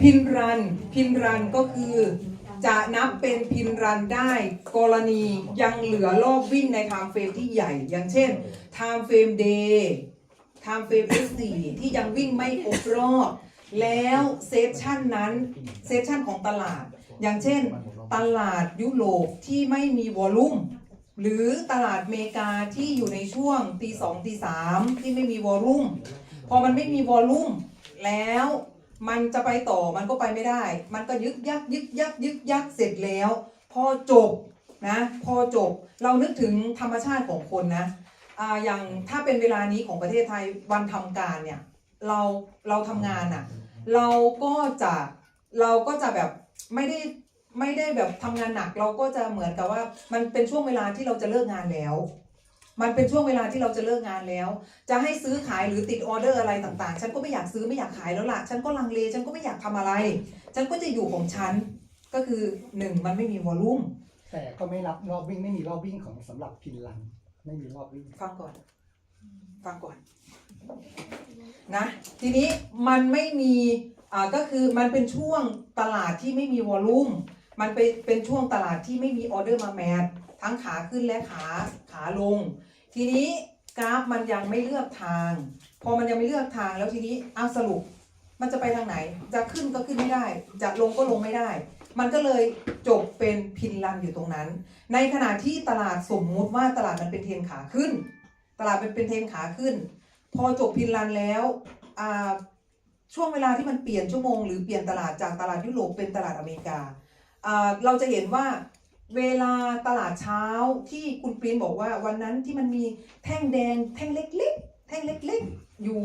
พินรัน พินรันก็คือ จะนับเป็นพินรันได้กรณียังเหลือรอบวิ่งในไทม์เฟรมที่ใหญ่ อย่างเช่นไทม์เฟรมเดย์ไทม์เฟรม S4 ที่ยังวิ่งไม่ครบรอบ แล้วเซสชันนั้นเซสชันของตลาด อย่างเช่น ตลาดยุโรปที่ไม่มีวอลลุ่มหรือตลาดอเมริกาที่อยู่ในช่วงตีสองตีสามที่ไม่มีวอลลุ่ม พอมันไม่มีวอลลุ่มแล้ว มันจะไปต่อมันก็ไปไม่ได้ มันก็ยึกยักยึกยักยึกยักเสร็จแล้ว พอจบนะพอจบเรานึกถึงธรรมชาติของคนนะอ่าอย่างถ้าเป็นเวลานี้ของประเทศไทยวันทำการเนี่ยเราเราทำงานอะ่ะเราก็จะเราก็จะแบบไม่ได้ไม่ได้แบบทำงานหนัก เราก็จะเหมือนกับว่ามันเป็นช่วงเวลาที่เราจะเลิกงานแล้ว มันเป็นช่วงเวลาที่เราจะเลิกงานแล้ว จะให้ซื้อขายหรือติดออเดอร์อะไรต่างๆ ฉันก็ไม่อยากซื้อไม่อยากขายแล้วล่ะ ฉันก็ลังเล ฉันก็ไม่อยากทำอะไร ฉันก็จะอยู่ของฉัน ก็คือหนึ่งมันไม่มีวอลลุ่ม แต่ก็ไม่รับรอบวิ่งไม่มีรอบวิ่งของสำหรับพินลัน ไม่มีรอบวิ่ง ฟังก่อน ฟังก่อน นะ ทีนี้มันไม่มี อ่า ก็คือมันเป็นช่วงตลาดที่ไม่มีวอลลุ่ม มันเป็นเป็นช่วงตลาดที่ไม่มีออเดอร์มาแมททั้งขาขึ้นและขาขาลง ทีนี้กราฟมันยังไม่เลือกทาง พอมันยังไม่เลือกทางแล้วทีนี้อ้าวสรุป มันจะไปทางไหน จะขึ้นก็ขึ้นไม่ได้ จะลงก็ลงไม่ได้ มันก็เลยจบเป็นพินลันอยู่ตรงนั้น ในขณะที่ตลาดสมมุติว่าตลาดมันเป็นเทนขาขึ้น ตลาดเป็นเป็นเทนขาขึ้น พอจบพินลันแล้วช่วงเวลาที่มันเปลี่ยนชั่วโมงหรือเปลี่ยนตลาดจากตลาดยุโรปเป็นตลาดอเมริกา เราจะเห็นว่าเวลาตลาดเช้าที่คุณปรินบอกว่าวันนั้นที่มันมีแท่งแดงแท่งเล็กๆ แท่งเล็กๆ อยู่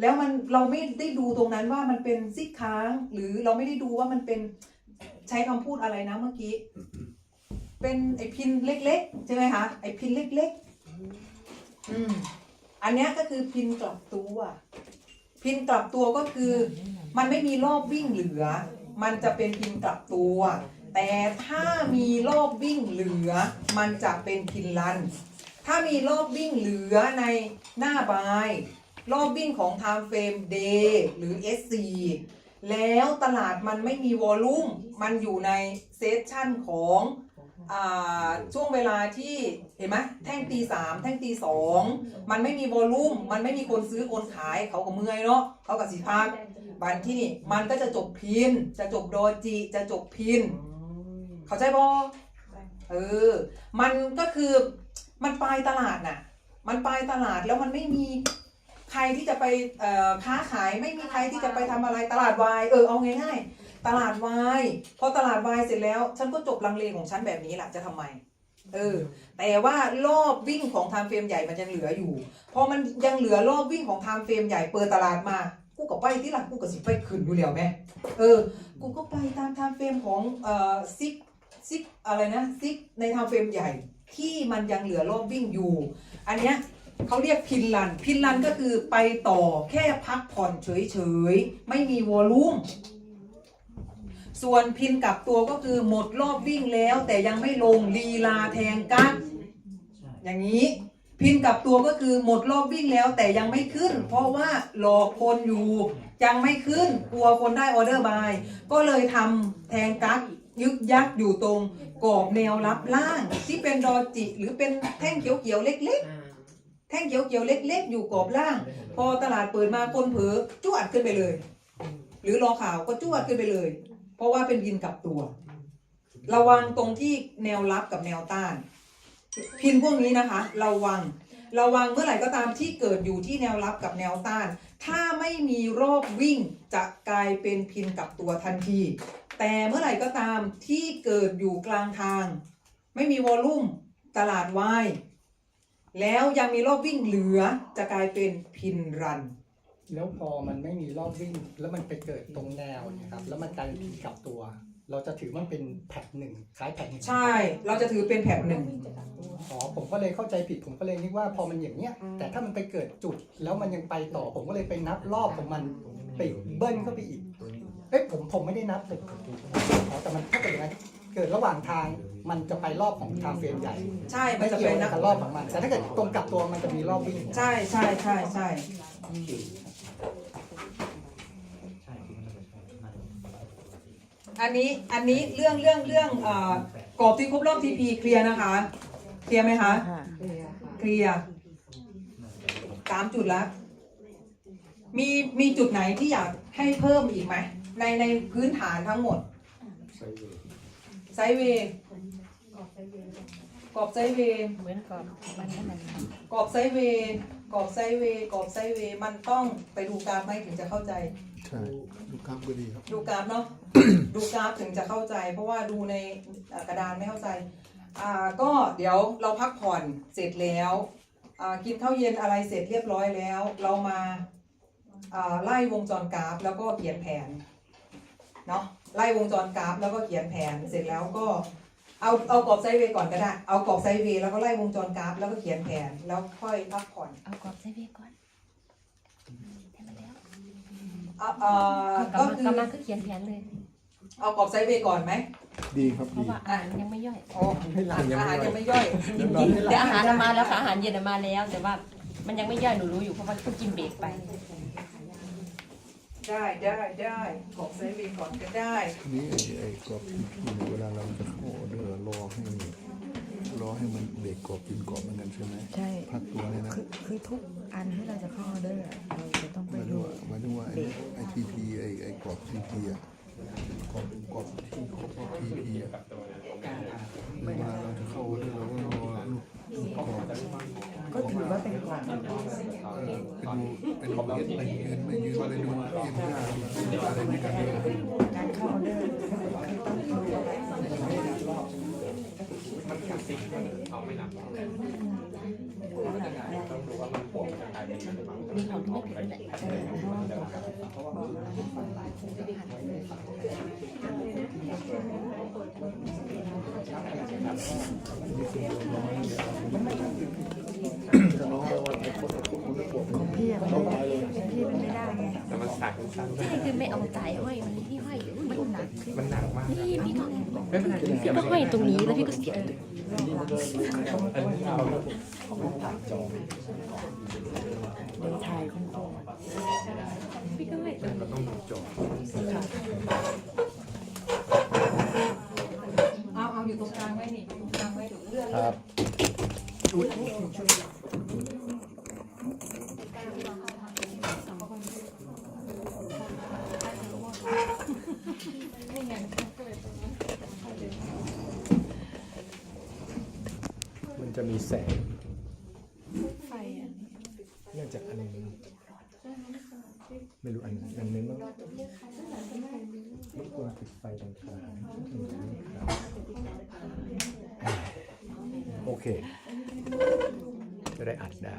แล้วมันเราไม่ได้ดูตรงนั้นว่ามันเป็นซิกค้าง หรือเราไม่ได้ดูว่ามันเป็นใช้คำพูดอะไรนะเมื่อกี้ เป็นไอพินเล็กๆ ใช่ไหมคะไอพินเล็กๆ อืมอันนี้ก็คือพินกลับตัว พินกลับตัวก็คือ มันไม่มีรอบวิ่งเหลือ มันจะเป็นพินกลับตัว แต่ถ้ามีรอบวิ่งเหลือ มันจะเป็นพินลัน ถ้ามีรอบวิ่งเหลือในหน้าบาย รอบวิ่งของ time frame day หรือ SC แล้วตลาดมันไม่มีวอลลุ่ม มันอยู่ในเซสชั่นของอช่วงเวลาที่เห็นไหมแท่งตีสามแท่งตีสองมันไม่มีวอลลุ่ม มันไม่มีคนซื้อคนขายเขาก็เมื่อยเนาะเขากับสิพักบันที่นี่มันก็จะจบพิน จะจบโดจิ จะจบพิน เข้าใจบอเออ มันก็คือมันปลายตลาดน่ะ มันปลายตลาดแล้วมันไม่มีใครที่จะไปค้าขายไม่มีใครที่จะไปทำอะไรตลาดวายเออเอาง่ายๆตลาดวายพอตลาดวายเสร็จแล้ว ฉันก็จบลังเลของฉันแบบนี้แหละจะทำไมเออแต่ว่ารอบวิ่งของไทม์เฟรมใหญ่มันยังเหลืออยู่ พอมันยังเหลือรอบวิ่งของไทม์เฟรมใหญ่เปิดตลาดมากูก็ไปที่หลังกูก็สิไปขึ้นอยู่แล้วแม่เออกูก็ไปตามไทม์เฟรมของเอ่อซิก ซิกอะไรนะซิกในทม์เฟรมใหญ่ที่มันยังเหลือรอบวิ่งอยู่ อันเนี้ยเขาเรียกพินลัน พินลันก็คือไปต่อแค่พักผ่อนเฉยๆ ไม่มีวอลลุ่ม ส่วนพินกลับตัวก็คือหมดรอบวิ่งแล้ว แต่ยังไม่ลงลีลาแทงกักอย่างนี้ พินกลับตัวก็คือหมดรอบวิ่งแล้วแต่ยังไม่ขึ้น เพราะว่าหลอกคนอยู่ยังไม่ขึ้นกลัวคนได้ออเดอร์บายก็เลยทำแทงกั๊ก ยึกยักอยู่ตรงกรอบแนวรับล่าง ที่เป็นดอจิหรือเป็นแท่งเขียวๆเล็กๆ แท่งเขียวๆเล็ก ๆ อยู่กรอบล่าง พอตลาดเปิดมาคนเผลอจวดขึ้นไปเลย หรือรอข่าวก็จวดขึ้นไปเลย เพราะว่าเป็นพินกลับตัว ระวังตรงที่แนวรับกับแนวต้าน พินพวกนี้นะคะ ระวังระวังเมื่อไหร่ก็ตามที่เกิดอยู่ที่แนวรับกับแนวต้าน ถ้าไม่มีรอบวิ่งจะกลายเป็นพินกลับตัวทันที แต่เมื่อไหร่ก็ตามที่เกิดอยู่กลางทาง ไม่มีวอลลุ่มตลาดวายแล้วยังมีรอบวิ่งเหลือจะกลายเป็นพินรัน แล้วพอมันไม่มีรอบวิ่งแล้วมันไปเกิดตรงแนวเนะครับแล้วมันกลายเป็นพินกลับตัว เราจะถือมันเป็นแพทหนึ่งคล้ายแพทหนึ่งใช่ เราจะถือเป็นแผนหนึ่ง อ๋อผมก็เลยเข้าใจผิดผมก็เลยนึกว่าพอมันอย่างเนี้ยแต่ถ้ามันไปเกิดจุดแล้วมันยังไปต่อ ผมก็เลยไปนับรอบของมันไปเบิ้ลเข้าไปอีกเอ้ยผมผมไม่ได้นับแต่อ๋อแต่มันถ้าเกิดอย่างนั้นเกิดระหว่างทางมันจะไปรอบของทางเฟรมใหญ่ใช่มัไม่นจะเกี่ยเป็วนนะกับรอบของมัน แต่ถ้าเกิดตรงกลับตัวมันจะมีรอบวิ่งใช่ใช่ใช่ใช่อันนี้อันนี้เรื่องเรื่องเรื่องเอ่อกรอบที่ครบรอบทีพีเคลียร์นะคะ เคลียร์ไหมคะค่ะเคลียร์สามจุดแล้วมีมีจุดไหนที่อยากให้เพิ่มอีกไหมในในพื้นฐานทั้งหมดไซด์เวย์กรอบไซด์เวย์เหมือนกับมันนั่นน่ะกรอบไซด์เวย์กรอบไซด์เวย์กรอบไซด์เวย์มันต้องไปดูกราฟไหมถึงจะเข้าใจ ใช่ลูกค้าก็ดีครับ ดูกราฟเนาะ ดูกราฟถึงจะเข้าใจ เพราะว่าดูในเอ่อกระดานไม่เข้าใจ อ่าก็เดี๋ยวเราพักผ่อนเสร็จแล้วอ่ากินข้าวเย็นอะไรเสร็จเรียบร้อยแล้ว เรามาอ่าไล่วงจรกราฟแล้วก็เขียนแผนเนาะไล่วงจรกราฟแล้วก็เขียนแผนเสร็จแล้วก็เอาเอากรอบไซด์เวย์ก่อนก็ได้ เอากรอบไซด์เวย์แล้วก็ไล่วงจรกราฟแล้วก็เขียนแผนแล้วค่อยพักผ่อนเอากรอบไซเวก่อนได้มาแล้วอ่าอ่าก็ก็กำคือลังกำลังคือเขียนแผนเลย เอากรอบไซด์เวย์ก่อนไหม ดีครับเพดี ราะว่าอาหารยังไม่ย่อยอ๋ออาหารยังไม่ย่อยเดี๋ยวอาหารมาแล้วค่ะอาหารเย็นมาแล้ว แต่ว่ามันยังไม่ย่อยหนูรู้อยู่เพราะว่าเพิ่งกินเบรกไป ได้ได้ได้กรอบไซด์เวย์ก่อนก็ได้ทีนี้ไอ้ไอ้กรอบที่เวลาเราจะเข้าออเดอร์รอให้รอให้มันเบรกกรอบกินกรอบเหมือนกันใช่ไหมใช่ พักตัวเนี่ยนะคือคือทุกอันที่เราจะเข้าออเดอร์อะเราจะต้องหไปมายถึดูงว่าหมายถึงว่าไอ้ไอ้ทีพีไอ้ไอ้กรอบทีพีอะ กรอบกอบที่ครบรอบทีพีอะเวลาเราจะเข้าออเดอร์เราก็รอลูกกรอบก็ถือว่าเป็นกล่องเออไปดูไปดูเอสไปยืนไม่ยืนไปดูเอ็มห้าอะไรไม่กันเลยการเข้าเดอร์คือต้องดูอะไรมีของที่ไม่ผิดด้วยแหละเออเพราะว่าบอกเราให้ฟังถ้าน้องเราไอ้คนไอ้คนคนปวดของ พี่อะมันไม่ได้ของพี่มันไม่ได้ไงใช่คือไม่เอาสายห้อยมันที่ห้อยมันหนักมันหนักมากนี่พี่ก็พี่ก็ห้อยตรงนี้แล้วพี่ก็เสียบ เดี๋ยวถ่ายของผมพี่ก็ห้อยตรงนี้เอาเอาอยู่ตรงกลางไว้นี่ตรงกลางไว้เดี๋ยวเลื่อนครับ จะมีแสงไฟเนื่องจากอันนี้ไม่รู้อันอันนึงต้องรบกวนปิดไฟดังกลางโอเค จะได้อัดได้